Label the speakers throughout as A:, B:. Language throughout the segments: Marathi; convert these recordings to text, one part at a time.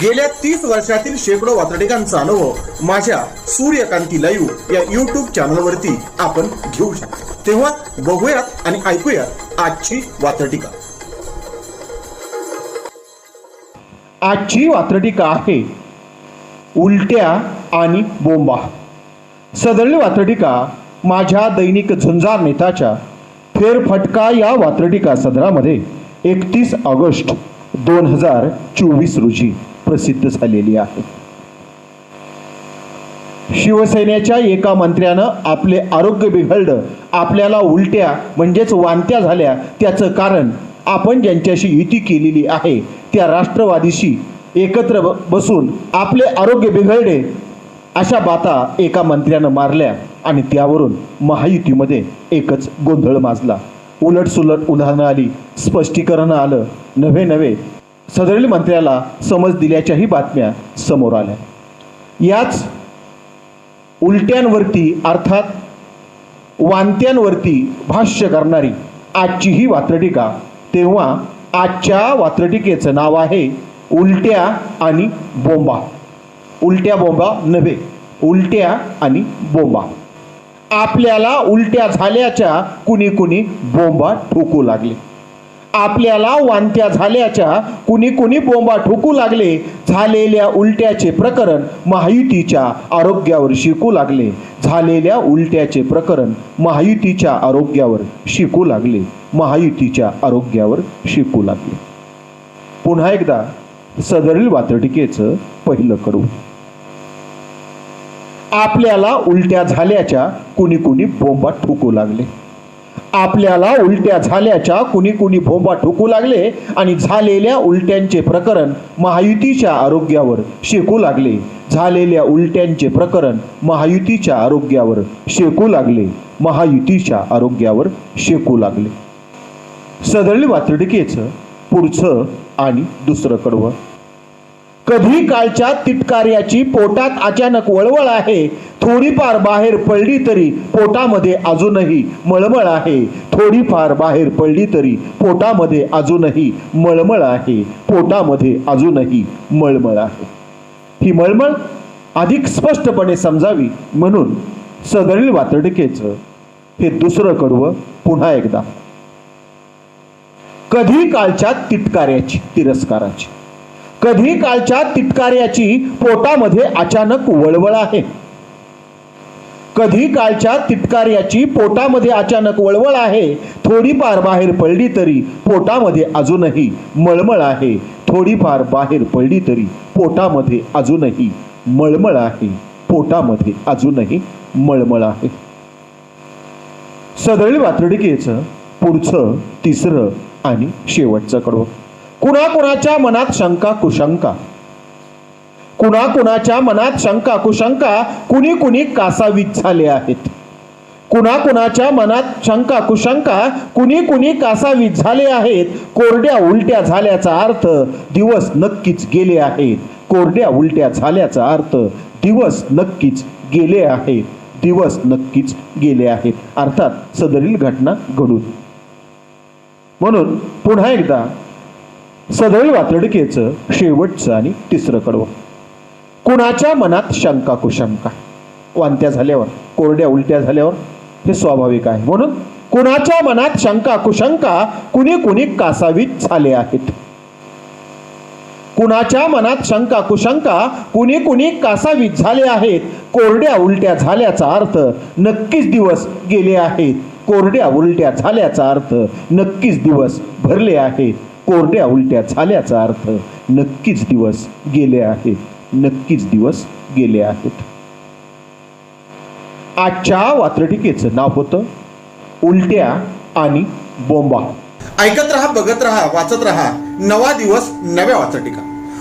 A: गेल्या तीस वर्षातील शेकडो वातडिकांचा अनुभव माझ्या सूर्यकांती लाईव्ह या युट्यूब चॅनलवरती आपण घेऊ शकतो. तेव्हा बघूयात आणि ऐकूयात आजची वातडिका
B: आजची वात्रटिका आहे उलट्या आणि बोंबा. सदरली वात्रटिका माझ्या दैनिक झुंजार नेताच्या फेरफटका या वात्रटिका सदरामध्ये एकतीस ऑगस्ट दोन हजार चोवीस रोजी. प्रसिद्ध झालेली आहे. शिवसेनेच्या एका मंत्र्यानं आपले आरोग्य बिघडलं आपल्याला उलट्या म्हणजेच वांत्या झाल्या. त्याचं कारण आपण ज्यांच्याशी युती केलेली आहे त्या राष्ट्रवादीशी एकत्र ब- बसून आपले आरोग्य बिघडले अशा बाता एका मंत्र्यानं मारल्या आणि त्यावरून महायुतीमध्ये एकच गोंधळ माजला. उलट सुलट उदाहरणं आली स्पष्टीकरणं आलं नव्हे नव्हे सदरील मंत्र्याला समज दिल्याच्याही बातम्या समोर आल्या. याच उलट्यांवरती अर्थात वांत्यांवरती भाष्य करणारी आजची ही वात्रटिका तेव्हा आजच्या वात्रटिकेचं नाव आहे उलट्या आणि बोंबा. उलट्या बोंबा नव्हे उलट्या आणि बोंबा. आपल्याला उलट्या झाल्याच्या कुणी कुणी बोंबा ठोकू लागले. आपल्याला वांत्या झाल्याच्या कुणी कुणी बोंबा ठोकू लागले झालेल्या उलट्याचे प्रकरण महायुतीच्या आरोग्यावर शिकू लागले. झालेल्या उलट्याचे प्रकरण महायुतीच्या आरोग्यावर शिकू लागले. महायुतीच्या आरोग्यावर शिकू लागले. पुन्हा एकदा सदरील वातटिकेचं पहिलं करू. आपल्याला उलट्या झाल्याच्या कुणी कुणी बोंबा ठोकू लागले. आपल्याला उलट्या झाल्याच्या कुणी कुणी भोंबा ठोकू लागले आणि झालेल्या उलट्यांचे प्रकरण महायुतीच्या आरोग्यावर शेकू लागले. झालेल्या उलट्यांचे प्रकरण महायुतीच्या आरोग्यावर शेकू लागले. महायुतीच्या आरोग्यावर शेकू लागले. सदळी वातडकेचं पुढचं आणि दुसरं कडवं. कधी कालच्या तिटकार्याची पोटात अचानक वळवळ आहे. थोडीफार बाहेर पडली तरी पोटामध्ये अजूनही मळमळ आहे. थोडीफार बाहेर पडली तरी पोटामध्ये अजूनही मळमळ आहे. पोटामध्ये अजूनही मळमळ आहे. ही मळमळ अधिक स्पष्टपणे समजावी म्हणून सदरील वातडकेचं हे दुसरं कडवं पुन्हा एकदा. कधी कालच्या तिटकार्याची तिरस्काराची. कधी कालच्या तिटकार्याची पोटामध्ये अचानक वळवळ आहे? कधी कालच्या तिटकार्याची पोटामध्ये अचानक वळवळ आहे? थोडीफार बाहेर पडली तरी पोटामध्ये अजूनही मळमळ आहे. थोडीफार बाहेर पडली तरी पोटामध्ये अजूनही मळमळ आहे. पोटामध्ये अजूनही मळमळ आहे. सदळी वातडकीचं पुढचं तिसरं आणि शेवटचं कडवं. कुणाकुणाच्या मनात शंका कुशंका. कुणाकुणाच्या मनात शंका कुशंका कुणी कुणी कासावीत झाले आहेत. कुणाकुणाच्या मनात शंका कुशंका कुणी कुणी कासावीत झाले आहेत. कोरड्या उलट्या झाल्याचा अर्थ दिवस नक्कीच गेले आहेत. कोरड्या उलट्या झाल्याचा अर्थ दिवस नक्कीच गेले आहेत. दिवस नक्कीच गेले आहेत. अर्थात सदरील घटना घडून. म्हणून पुन्हा एकदा सदैव वातडिकेचं शेवटचं आणि तिसरं कडवं. कुणाच्या मनात शंका कुशंका? वांत्या झाल्यावर कोरड्या उलट्या झाल्यावर? हे स्वाभाविक आहे. म्हणून कुणाच्या मनात शंका कुशंका कुणी कुणी कासावीत झाले आहेत. कुणाच्या मनात शंका कुशंका कुणी कुणी कासावीत झाले आहेत. कोरड्या उलट्या झाल्याचा अर्थ नक्कीच दिवस गेले आहेत. कोरड्या उलट्या झाल्याचा अर्थ नक्कीच दिवस भरले आहेत. कोरड्या उलट्या झाल्याचा अर्थ नक्कीच दिवस गेले आहेत. नक्कीच दिवस गेले आहेत. आजच्या वात्रटिकेचं नाव होतं उलट्या आणि बोंबा.
A: ऐकत रहा बघत रहा वाचत रहा. नवा दिवस नव्या वाचटिका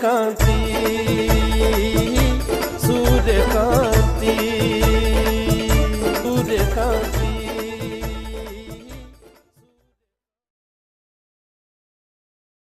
C: cantir.